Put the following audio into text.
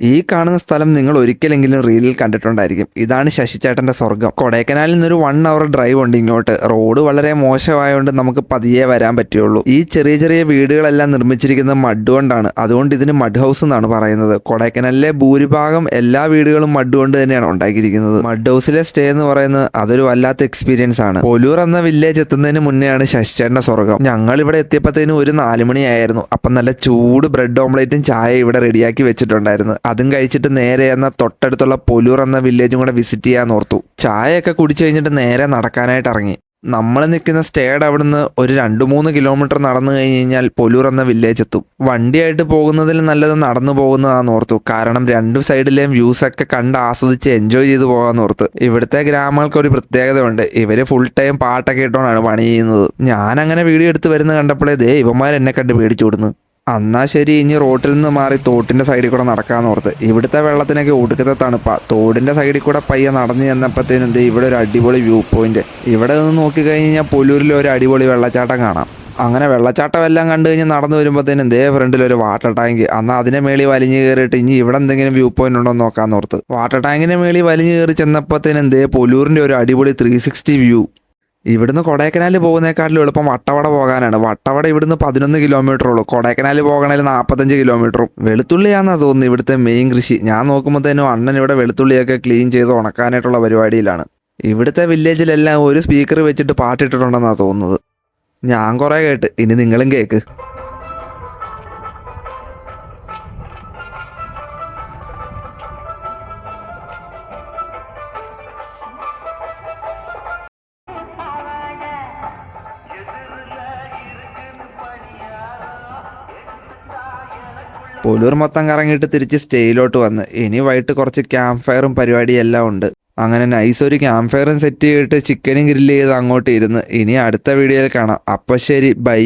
ഈ കാണുന്ന സ്ഥലം നിങ്ങൾ ഒരിക്കലെങ്കിലും റീലിൽ കണ്ടിട്ടുണ്ടായിരിക്കും. ഇതാണ് ശശിചേട്ടന്റെ സ്വർഗം കൊടൈക്കനാലിൽ നിന്നൊരു വൺ അവർ ഡ്രൈവ് ഉണ്ട് ഇങ്ങോട്ട്. റോഡ് വളരെ മോശമായതുകൊണ്ട് നമുക്ക് പതിയെ വരാൻ പറ്റുള്ളൂ. ഈ ചെറിയ ചെറിയ വീടുകളെല്ലാം നിർമ്മിച്ചിരിക്കുന്നത് മഡ് കൊണ്ടാണ്. അതുകൊണ്ട് ഇതിന് മഡ് ഹൗസ് എന്നാണ് പറയുന്നത്. കൊടൈക്കനാലിലെ ഭൂരിഭാഗം എല്ലാ വീടുകളും മഡ് കൊണ്ട് തന്നെയാണ് ഉണ്ടാക്കിയിരിക്കുന്നത്. മഡ് ഹൗസിലെ സ്റ്റേ എന്ന് പറയുന്നത് അതൊരു വല്ലാത്ത എക്സ്പീരിയൻസ് ആണ്. പൊലൂർ എന്ന വില്ലേജ് എത്തുന്നതിന് മുന്നെയാണ് ശശിചേട്ടന്റെ സ്വർഗം ഞങ്ങൾ ഇവിടെ എത്തിയപ്പോഴത്തേനും ഒരു നാലുമണിയായിരുന്നു അപ്പം നല്ല ചൂട് ബ്രെഡ് ഓംലേറ്റും ചായ ഇവിടെ റെഡിയാക്കി വെച്ചിട്ടുണ്ടായിരുന്നു. അതും കഴിച്ചിട്ട് നേരെ എന്ന തൊട്ടടുത്തുള്ള പൊലൂർ എന്ന വില്ലേജും കൂടെ വിസിറ്റ് ചെയ്യാൻ ഓർത്തു. ചായയൊക്കെ കുടിച്ചു കഴിഞ്ഞിട്ട് നേരെ നടക്കാനായിട്ട് ഇറങ്ങി. നമ്മൾ നിൽക്കുന്ന സ്റ്റേഡ് അവിടുന്ന് ഒരു രണ്ട് മൂന്ന് കിലോമീറ്റർ നടന്നു കഴിഞ്ഞ് കഴിഞ്ഞാൽ പൊലൂർ എന്ന വില്ലേജ് എത്തും. വണ്ടിയായിട്ട് പോകുന്നതിൽ നല്ലത് നടന്നു പോകുന്നതാന്ന് ഓർത്തു. കാരണം രണ്ട് സൈഡിലെയും വ്യൂസ് ഒക്കെ കണ്ട് ആസ്വദിച്ച് എൻജോയ് ചെയ്ത് പോകാന്ന് ഓർത്ത്. ഇവിടുത്തെ ഗ്രാമങ്ങൾക്ക് ഒരു പ്രത്യേകതയുണ്ട്. ഇവർ ഫുൾ ടൈം പാട്ടൊക്കെ ഇട്ടോണ്ടാണ് പണി ചെയ്യുന്നത്. ഞാൻ അങ്ങനെ വീഡിയോ എടുത്ത് വരുന്ന കണ്ടപ്പോഴേ ദേ ഇവന്മാർ എന്നെ കണ്ട് പേടിച്ചു വിടുന്നു എന്നാ ശരി ഇനി റോട്ടിൽ നിന്ന് മാറി തോട്ടിന്റെ സൈഡിൽ കൂടെ നടക്കാന്ന് ഓർത്ത്. ഇവിടുത്തെ വെള്ളത്തിനൊക്കെ ഒടുക്കത്തെ തണുപ്പാ. തോടിന്റെ സൈഡിൽ കൂടെ പയ്യെ നടന്നു ചെന്നപ്പോഴത്തേനും ദേ ഇവിടെ ഒരു അടിപൊളി വ്യൂ പോയിന്റ് ഇവിടെ നിന്ന് നോക്കിക്കഴിഞ്ഞ് കഴിഞ്ഞാൽ പൊല്ലൂരിൽ ഒരു അടിപൊളി വെള്ളച്ചാട്ടം കാണാം. അങ്ങനെ വെള്ളച്ചാട്ടം എല്ലാം കണ്ടു കഴിഞ്ഞ് നടന്നു വരുമ്പോഴത്തേനും ദേ ഫ്രണ്ടിൽ ഒരു വാട്ടർ ടാങ്ക് എന്നാൽ അതിനെ മേളി വലിഞ്ഞു കയറിയിട്ട് ഇനി ഇവിടെ എന്തെങ്കിലും വ്യൂ പോയിന്റ് ഉണ്ടോ എന്ന് നോക്കാന്ന് ഓർത്ത്. വാട്ടർ ടാങ്കിനെ മേളി വലിഞ്ഞു കയറി ചെന്നപ്പോഴത്തേനും ദേ പൊല്ലൂരിന്റെ ഒരു അടിപൊളി ത്രീ വ്യൂ ഇവിടുന്ന് കൊടൈക്കനാൽ പോകുന്നേക്കാട്ടിലും എളുപ്പം വട്ടവട പോകാനാണ്. വട്ടവട ഇവിടുന്ന് പതിനൊന്ന് കിലോമീറ്റർ ഉള്ളൂ. കൊടൈക്കനാൽ പോകണേൽ നാൽപ്പത്തഞ്ച് കിലോമീറ്ററും വെളുത്തുള്ളിയാണെന്നാണ് തോന്നുന്നു ഇവിടുത്തെ മെയിൻ കൃഷി. ഞാൻ നോക്കുമ്പോൾ തന്നെ അണ്ണൻ ഇവിടെ വെളുത്തുള്ളിയൊക്കെ ക്ലീൻ ചെയ്ത് ഉണക്കാനായിട്ടുള്ള പരിപാടിയിലാണ്. ഇവിടുത്തെ വില്ലേജിലെല്ലാം ഒരു സ്പീക്കർ വെച്ചിട്ട് പാട്ടിട്ടിട്ടുണ്ടെന്നാണ് തോന്നുന്നത്. ഞാൻ കുറേ കേട്ട്. ഇനി നിങ്ങളും കേക്ക്. പൊലൂർ മൊത്തം കറങ്ങിയിട്ട് തിരിച്ച് സ്റ്റേയിലോട്ട് വന്ന്. ഇനി വൈകിട്ട് കുറച്ച് ക്യാമ്പ് ഫയറും പരിപാടിയും എല്ലാം ഉണ്ട്. അങ്ങനെ നൈസ് ഒരു ക്യാമ്പ് ഫയറും സെറ്റ് ചെയ്തിട്ട് ചിക്കനും ഗ്രില്ല് ചെയ്ത് അങ്ങോട്ട് ഇരുന്ന്. ഇനി അടുത്ത വീഡിയോയിൽ കാണാം. അപ്പം ശരി ബൈ